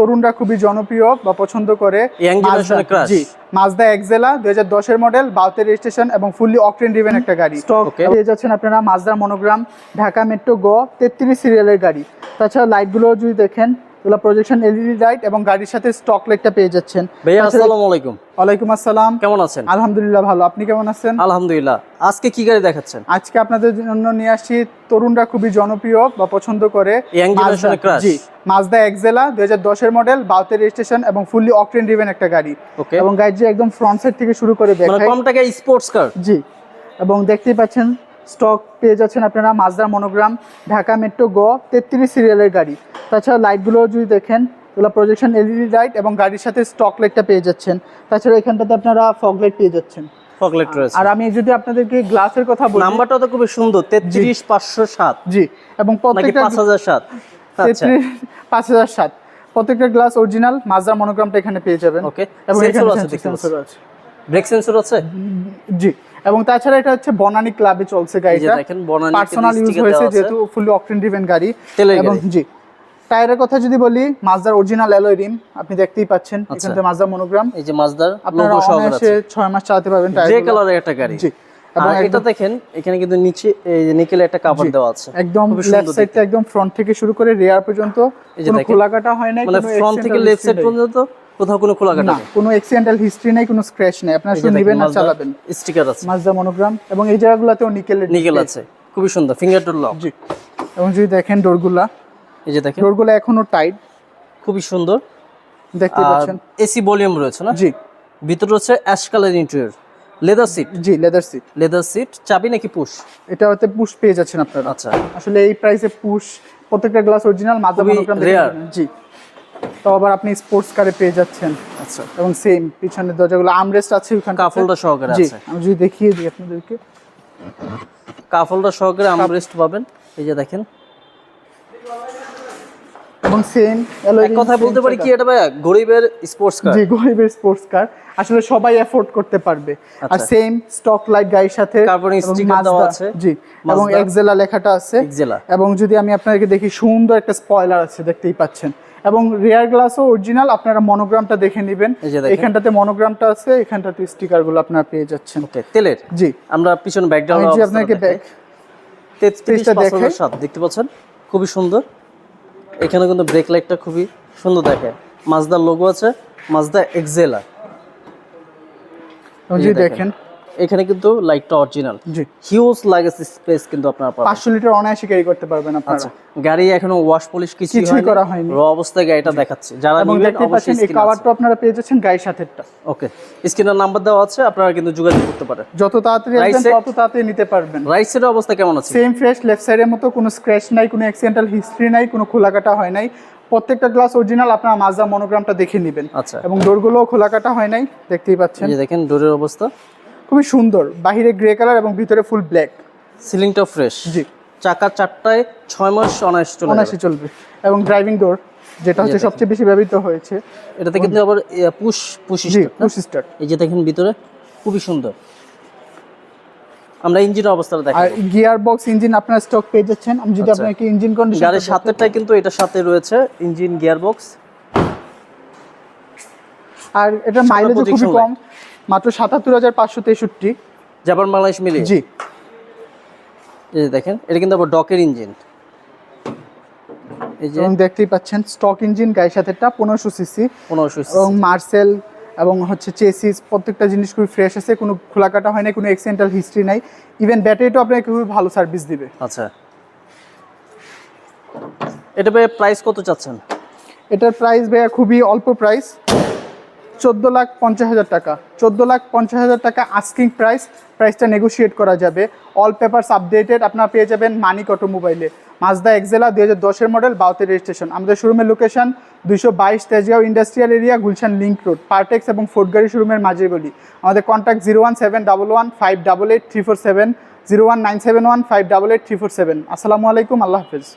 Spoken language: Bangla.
তরুণরা খুবই জনপ্রিয় বা পছন্দ করে জি মাজদা এক্সেলা দুই হাজার দশের মডেল বাউতের রেজিস্ট্রেশন এবং ফুললি অকটেন ড্রিভেন একটা গাড়ি। স্টক পেয়ে যাচ্ছেন আপনারা মাজদার মনোগ্রাম ঢাকা মেট্রো গ তেত্রিশ সিরিয়ালের গাড়ি। তাছাড়া লাইটগুলো যদি দেখেন এগুলো প্রজেকশন এলইডি লাইট এবং গাড়ির সাথে স্টক লাইটটা পেয়ে যাচ্ছেন। ভাইয়া আসসালামু আলাইকুম। ওয়ালাইকুম আসসালাম। কেমন আছেন? আলহামদুলিল্লাহ ভালো। আপনি কেমন আছেন? আলহামদুলিল্লাহ। আজকে কি গাড়ি দেখাচ্ছেন? আজকে আপনাদের জন্য নিয়ে আসছি তরুণরা খুবই জনপ্রিয় বা পছন্দ করে। জি মাজদা এক্সেলা দুই হাজার দশের মডেল বাউতের রেজিস্ট্রেশন এবং ফুললি অকটেন ড্রিভেন একটা গাড়ি। ওকে এবং গাড়ি যে একদম ফ্রন্ট সাইড থেকে শুরু করে কম স্পোর্টস কার জি এবং দেখতেই পাচ্ছেন স্টক পেয়ে যাচ্ছেন আপনারা মাজদার মনোগ্রাম ঢাকা মেট্রো গ তেত্রিশ সিরিয়ালের গাড়ি। তাছাড়া লাইটগুলো যদি দেখেন এগুলো প্রজেকশন এলইডি লাইট এবং গাড়ির সাথে স্টক লাইটটা পেয়ে যাচ্ছেন। তাছাড়া এখানটাতে আপনারা ফগ লাইট পেয়ে যাচ্ছেন। রয়েছে। আর আমি যদি আপনাদেরকে গ্লাসের কথা বলি নাম্বারটা তো খুবই সুন্দর তেত্রিশ পাঁচশো সাত। জি এবং প্রত্যেকটা পাঁচ হাজার সাত। আচ্ছা। তেত্রিশ পাঁচ হাজার সাত। প্রত্যেকটা গ্লাস অরিজিনাল মাজদার মনোগ্রামটা এখানে পেয়ে যাবেন। ওকে এবং এখানে আছে। ব্রেক সেন্সর আছে? জি এবং তাছাড়া এটা হচ্ছে বনানী ক্লাবে চলছে যে গাড়িটা। দেখেন বনানী পার্সোনাল ইউজ হয়েছে যেহেতু ফুলি অকটেন ড্রিভেন গাড়ি। এবং জি টায়ারের কথা যদি বলি মাজদার অরিজিনাল অ্যালয় রিম আপনি দেখতেই পাচ্ছেন। এখানে মাজদার মনোগ্রাম এই যে মাজদার আপনারা লোগো সহকারে অনায়াসে আছে। ছয় মাস চালাতে পারবেন টায়ার কালারের একটা গাড়ি। জি এবং এটা দেখেন এখানে কিন্তু নিচে এই যে নিকেলে একটা কাভার। দেওয়া আছে। একদম লেফট সুন্দর একদম ফ্রন্ট থেকে শুরু করে রেয়ার পর্যন্ত যে কোনো দেখেন। খোলাকাটা হয় নাই মানে ফ্রন্ট থেকে লেফট সাইড পর্যন্ত কোথাও কোনো খোলা কাটা না কোনো অ্যাক্সিডেন্টাল হিস্ট্রি নেই কোনো স্ক্র্যাচ নেই। আপনারা শুধু নেবেন আর চালাবেন। স্টিকার আছে। মাজদা মনোগ্রাম এবং এই জায়গাগুলোতেও নিকেলের নিকেল আছে। খুবই সুন্দর ফিঙ্গার টুল লক জি। এবং যদি দেখেন ডোরগুলা এই যে দেখেন। ডোরগুলা এখনও টাইট খুবই সুন্দর। দেখতে পাচ্ছেন। এসি ভলিউম রয়েছে না? জি। ভিতরে রয়েছে ash colour interior leather seat জি লেদার সিট লেদার সিট চাবি নাকি পুশ এটা হতে পুশ পেয়ে যাচ্ছেন আপনারা। আচ্ছা। আসলে এই প্রাইসে পুশ প্রত্যেকটা গ্লাস অরিজিনাল খুবই মনোগ্রাম জি। তো আবার আপনি স্পোর্টস কারে পেয়ে যাচ্ছেন। আচ্ছা। এবং সেম পিছনের দরজাগুলো আমরেস্ট আছে ওখানে কাফলটা সহকারে আছে। আমি যদি দেখিয়ে দিই আপনাদেরকে। কাফলটা সহকারে আমরেস্ট পাবেন। এই যে দেখেন। এবং সেম এক কথা বলতে পারি কি এটা ভাই গরিবের স্পোর্টস কার জি গরিবের স্পোর্টস কার আসলে সবাই এফোর্ড করতে পারবে। আর। সেম স্টক লাইট গাড়ির সাথে এবং sticker দেওয়া আছে। জি এবং এক্সেলা লেখাটা আছে। এক্সেলা এবং যদি আমি আপনাদেরকে দেখি সুন্দর একটা স্পয়লার আছে দেখতেই পাচ্ছেন। এবং রিয়ার গ্লাসও অরিজিনাল আপনারা মনোগ্রামটা দেখে নেবেন। এখানটাতে মনোগ্রামটা আছে এখানটাতে স্টিকারগুলো আপনারা পেয়ে যাচ্ছেন। তেলের? জি। আমরা পিছনে ব্যাকগ্রাউন্ড আপনাকে ব্যাক তেত্রিশ পেজটা পাঁচ হাজার দেখাই। সাত দেখতে পাচ্ছেন? খুবই সুন্দর। এখানে কিন্তু ব্রেক লাইটটা খুবই সুন্দর দেখে। মাজদার লোগো আছে মাজদা এক্সেলা এই দেখেন। এখানে কিন্তু লাইটটা অরিজিনাল জি। হিউজ লাগেজ স্পেস কিন্তু আপনারা পাবেন। পাঁচশো লিটার অনায়াসে ক্যারি করতে পারবেন আপনারা। আচ্ছা গাড়ি এখনও ওয়াশ পলিশ কিছুই করা হয়নি। র অবস্থায় গাড়িটা দেখাচ্ছে। যারা এবং নিবেন দেখতে পাচ্ছেন অবশ্যই এই কাভারটা আপনারা পেয়ে যাচ্ছেন গাড়ির সাথেটা ওকে স্ক্রিনের নাম্বার দেওয়া আছে আপনারা কিন্তু যোগাযোগ করতে পারেন। যত তাড়াতাড়ি আসবেন তত তাড়াতাড়ি নিতে পারবেন। রাইট সাইডের অবস্থা কেমন আছে? সেম ফ্রেশ লেফট সাইডের মতো কোনো স্ক্র্যাচ নাই কোনো অ্যাক্সিডেন্টাল হিস্ট্রি নাই কোনো খোলাকাটা হয় নাই। প্রত্যেকটা গ্লাস অরিজিনাল আপনারা মাজদা মনোগ্রামটা দেখে নেবেন। আচ্ছা। এবং ডোরগুলোও খোলাকাটা হয় নাই দেখতেই পাচ্ছেন। এই দেখেন ডোরের অবস্থা। খুবই সুন্দর। বাহিরে গ্রে কালার এবং ভিতরে ফুল ব্ল্যাক সিলিংটা ফ্রেশ জি। চাকা চারটায় ছয় মাস অনায়াস চলে যাবে। অনায়াসে চলবে। এবং ড্রাইভিং ডোর যেটা হচ্ছে সবচেয়ে বেশি ব্যবহৃত হয়েছে। এটাতে কিন্তু আবার পুশ পুশ পুশ স্টার্ট এই যে দেখেন ভিতরে খুবই সুন্দর। আমরা ইঞ্জিনের অবস্থাটা দেখি আর গিয়ার বক্স ইঞ্জিন আপনার স্টক পেয়ে যাচ্ছেন। আমি যদি আচ্ছা। আপনাকে ইঞ্জিন কন্ডিশন গাড়ির সাথেটাই কিন্তু এটার সাথে রয়েছে ইঞ্জিন গিয়ার বক্স আর এটা মাইলেজ খুবই কম। মাত্র সাতাত্তর হাজার পাঁচশো তেষট্টি। জাপান বাংলাদেশ মিলিয়ে? জি। এই যে দেখেন এটা কিন্তু আবার ডকের ইঞ্জিন। এই যে দেখতেই পাচ্ছেন স্টক ইঞ্জিন গাড়ির সাথেটা পনেরোশো সিসি। পনেরোশো এবং মার্সেল এবং হচ্ছে চেসিস প্রত্যেকটা জিনিস খুবই ফ্রেশ আছে কোনো খোলাকাটা হয় না কোনো অ্যাক্সিডেন্টাল হিস্ট্রি নাই। ইভেন ব্যাটারিটাও আপনাকে খুবই ভালো সার্ভিস দিবে। আচ্ছা। এটা ভাই প্রাইস কত চাচ্ছেন? এটার প্রাইস ভাইয়া খুবই অল্প প্রাইস চোদ্দ লাখ পঞ্চাশ হাজার টাকা। চোদ্দ লাখ পঞ্চাশ হাজার টাকা আস্কিং প্রাইস প্রাইসটা নেগোশিয়েট করা যাবে। অল পেপারস আপডেটেড আপনারা পেয়ে যাবেন মানিক অটো অটোমোবাইলে মাজদা এক্সেলা দুই হাজার দশের মডেল বাউতের রেজিস্ট্রেশন আমাদের শোরুমের লোকেশন দুইশো বাইশ Tejgaon industrial area Gulshan link road Partex এবং ফোর্টগাড়ি শোরুমের মাঝে গলি। আমাদের contact zero one seven double one five double eight three four seven zero one nine seven one five double eight three four seven আসসালামু আলাইকুম, আল্লাহ হাফিজ।